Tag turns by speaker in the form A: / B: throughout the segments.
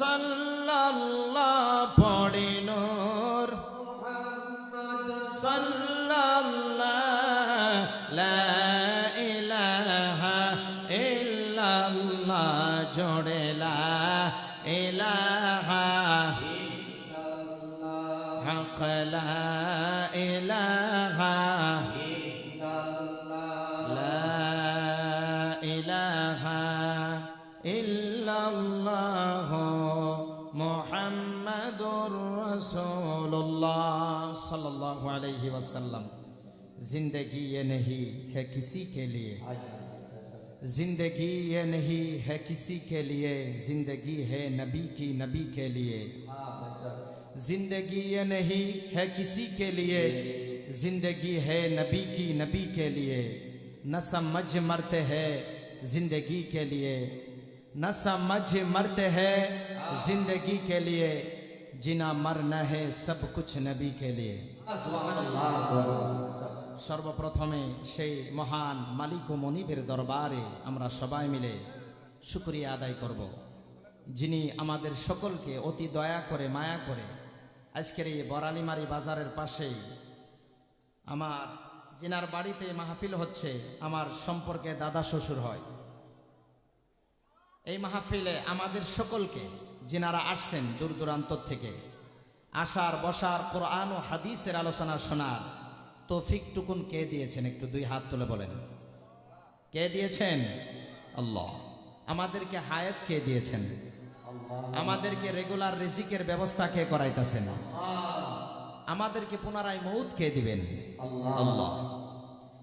A: সাল্লাল্লাহ পড়ে নূর। সাল্লাল্লাহ লা ইলাহা ইল্লাল্লাহ জোড়ে লা ইলাহা হক লা ইলাহা محمد رسول اللہ صلی اللہ علیہ وسلم۔ زندگی یہ نہیں ہے کسی کے لیے۔ زندگی یہ نہیں ہے کسی کے لیے۔ زندگی ہے نبی کی نبی کے لیے۔ زندگی یہ نہیں ہے کسی کے لیے۔ زندگی ہے نبی کی نبی کے لیے۔ نہ سمجھ مرتے ہے زندگی کے لیے۔ نہ سمجھ مرتے ہے जिंदगी के लिए जिना मरना है सब कुछ नबी के लिए সর্বপ্রথমে সেই মহান মালিক ও মনিবের দরবারে আমরা সবাই মিলে শুক্রিয়া আদায় করব যিনি আমাদের সকলকে অতি দয়া করে মায়া করে আজকের এই বরালিমারি বাজারের পাশেই আমার যিনার বাড়িতে মাহফিল হচ্ছে আমার সম্পর্কে দাদা শ্বশুর হয় এই মাহফিলে আমাদের সকলকে যিনারা আসছেন দূর দূরান্ত থেকে। আসার বসার কোরআন ও হাদিসের আলোচনা শোনার তৌফিক টুকুন কে দিয়েছেন? একটু দুই হাত তুলে বলেন। কে দিয়েছেন? আল্লাহ। আমাদেরকে হায়াত কে দিয়েছেন? আমাদেরকে রেগুলার রিজিকের ব্যবস্থা কে করাইতেছেন? আমাদেরকে পুনরায় মৌত কে দিবেন? আল্লাহ।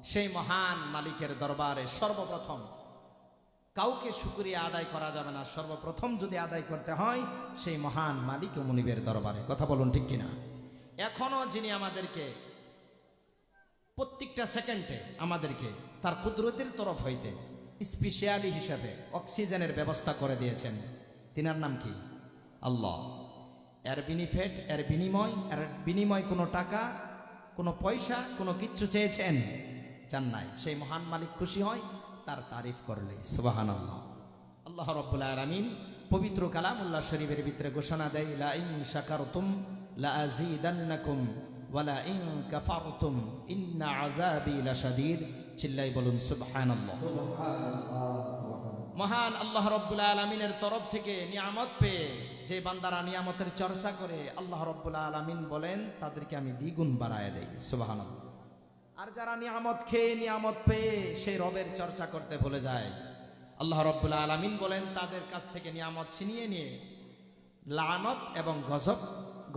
A: সেই মহান মালিকের দরবারে সর্বপ্রথম কাউকে শুক্রিয়া আদায় করা যাবে না। সর্বপ্রথম যদি আদায় করতে হয়, সেই মহান মালিক ও মুনিবের দরবারে। কথা বলুন ঠিক কিনা? এখনও যিনি আমাদেরকে প্রত্যেকটা সেকেন্ডে আমাদেরকে তার কুদরতের তরফ হইতে স্পেশালি হিসাবে অক্সিজেনের ব্যবস্থা করে দিয়েছেন, তিনার নাম কি? আল্লাহ। এর বিনিফিট এর বিনিময় এর বিনিময় কোনো টাকা, কোনো পয়সা, কোনো কিচ্ছু চেয়েছেন? চান নাই। সেই মহান মালিক খুশি হয় তার তারিফ করলে সুবাহান আল্লাহ আল্লাহ আলামিন পবিত্র কালামুল্লাহ শরীফের ভিতরে ঘোষণা দেয়, লা ইন শাকারতুম লা আযীদান্নাকুম ওয়া লা ইন কাফারতুম ইন্না আযাবি লাশাদীদ। চিল্লাই বলুন, সুবহানাল্লাহ। মহান আল্লাহ রব্বুল আলমিনের তরফ থেকে নিয়ামত পেয়ে যে বান্দারা নিয়ামতের চর্চা করে, আল্লাহ রব্বুল আলমিন বলেন, তাদেরকে আমি দ্বিগুণ বাড়ায় দেই সুবাহান আর যারা নিয়ামত খেয়ে নিয়ামত পেয়ে সেই রবের চর্চা করতে ভুলে যায়। আল্লাহ রব্বুল আলমিন বলেন, তাদের কাছ থেকে নিয়ামত ছিনিয়ে নিয়ে লানত এবং গজব,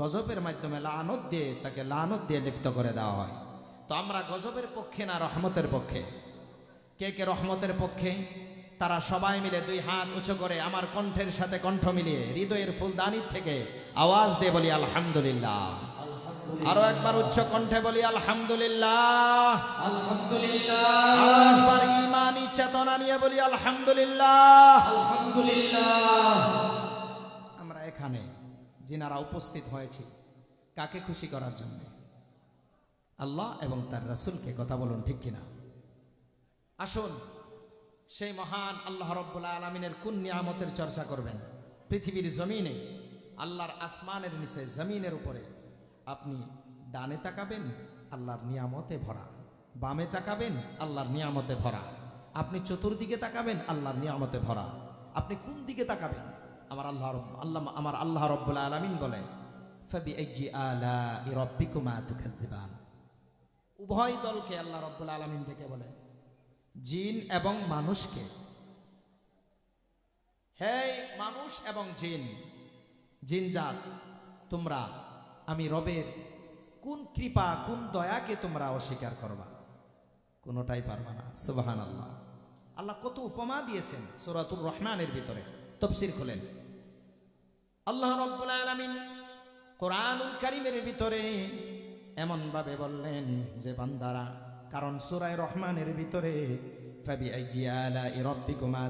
A: গজবের মাধ্যমে লানত দিয়ে তাকে লানত দিয়ে লিপ্ত করে দেওয়া হয়। তো আমরা গজবের পক্ষে না রহমতের পক্ষে? কে কে রহমতের পক্ষে? তারা সবাই মিলে দুই হাত উঁচু করে আমার কণ্ঠের সাথে কণ্ঠ মিলিয়ে হৃদয়ের ফুলদানির থেকে আওয়াজ দিয়ে বলি, আলহামদুলিল্লাহ। আরও একবার উচ্চ কণ্ঠে বলি আলহামদুলিল্লাহ।
B: আলহামদুলিল্লাহ।
A: আরও একবার ইমানি চেতনা নিয়ে বলি আলহামদুলিল্লাহ।
B: আলহামদুলিল্লাহ।
A: আমরা এখানে যিনারা উপস্থিত হয়েছি কাকে খুশি করার জন্য? আল্লাহ এবং তার রাসূলকে কথা বলুন ঠিক কিনা? আসুন সেই মহান আল্লাহ রব্বুল আলমিনের কোন নিয়ামতের চর্চা করবেন? পৃথিবীর জমিনে আল্লাহর আসমানের নিচে জমিনের উপরে। আপনি ডানে তাকাবেন, আল্লাহর নিয়ামতে ভরা। বামে তাকাবেন, আল্লাহর নিয়ামতে ভরা। আপনি চতুর্দিকে তাকাবেন, আল্লাহর নিয়ামতে ভরা। আপনি কোন দিকে তাকাবেন? আমার আল্লাহ আল্লাহ, আমার আল্লাহ রব্বুল আলমিন বলে উভয় দলকে আল্লাহ রব্বুল আলমিন ডেকে বলে, জিন এবং মানুষকে। হে মানুষ এবং জিন। জিনজাত তোমরা আমি রবের কোন কৃপা, কোন দয়াকে তোমরা অস্বীকার করবা? কোনোটাই পারবা না। সুবাহান আল্লাহ আল্লাহ কত উপমা দিয়েছেন সুরাতুর রহমানের ভিতরে। তফসির খোলেন। আল্লাহ রব্বুল আলামিন কোরআনুল কারিমের ভিতরে এমন ভাবে বললেন, যে বান্দারা, কারণ সূরায়ে রহমানের ভিতরে ফাবি আইয়ি আলাই রাব্বিকুমা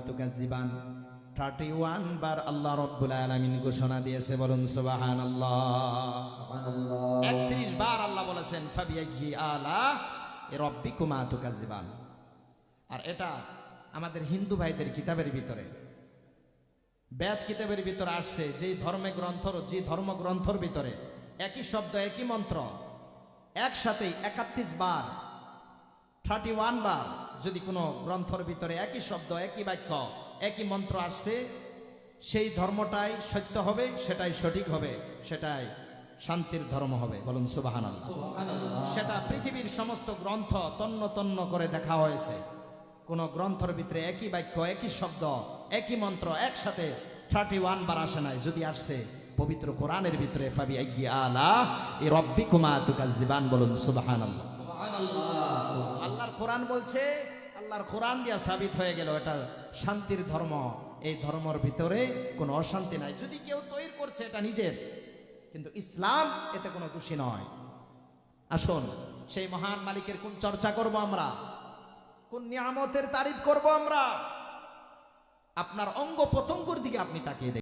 A: তুকাজ্জিবান 31 বার আল্লাহ রব্বুল আলামিন ঘোষণা দিয়েছে বলুন সুবহানাল্লাহ। 31 বার আল্লাহ বলেছেন আলা রাব্বিকুমা তুকাজ্জিবান আর এটা আমাদের হিন্দু ভাইদের কিতাবের ভিতরে। বেদ কিতাবের ভিতরে আসছে যেই ধর্মে গ্রন্থর যে ধর্মগ্রন্থর ভিতরে একই শব্দ একই মন্ত্র একসাথেই একাত্রিশ বার থার্টি ওয়ান বার যদি কোনো গ্রন্থর ভিতরে একই শব্দ একই বাক্য একই মন্ত্র আসছে সেই ধর্মটাই সত্য হবে সেটাই সঠিক হবে সেটাই শান্তির ধর্ম হবে। বলুন সুবাহান সেটা পৃথিবীর সমস্ত গ্রন্থ তন্ন তন্ন করে দেখা হয়েছে। কোন গ্রন্থর ভিতরে একই বাক্য একই শব্দ একই মন্ত্র একসাথে থার্টি ওয়ান বার আসে নাই। যদি আসছে পবিত্র কোরআনের ভিতরে ফাবি আলা এই রব্বি কুমা তুকাজিবান বলুন সুবাহান আল্লাহর কোরআন বলছে আল্লাহর কোরআন দিয়া সাবিত হয়ে গেল এটা শান্তির ধর্ম, এই ধর্মর ভিতরে কোনো অশান্তি নাই। যদি কেউ তৈরি করছে এটা নিজের, কিন্তু ইসলাম এতে কোনো দোষী নয়। আসুন, সেই মহান মালিকের কোন চর্চা করব আমরা? কোন নিয়ামতের তারিফ করব আমরা? আপনার অঙ্গ প্রত্যঙ্গর দিকে আপনি তাকিয়ে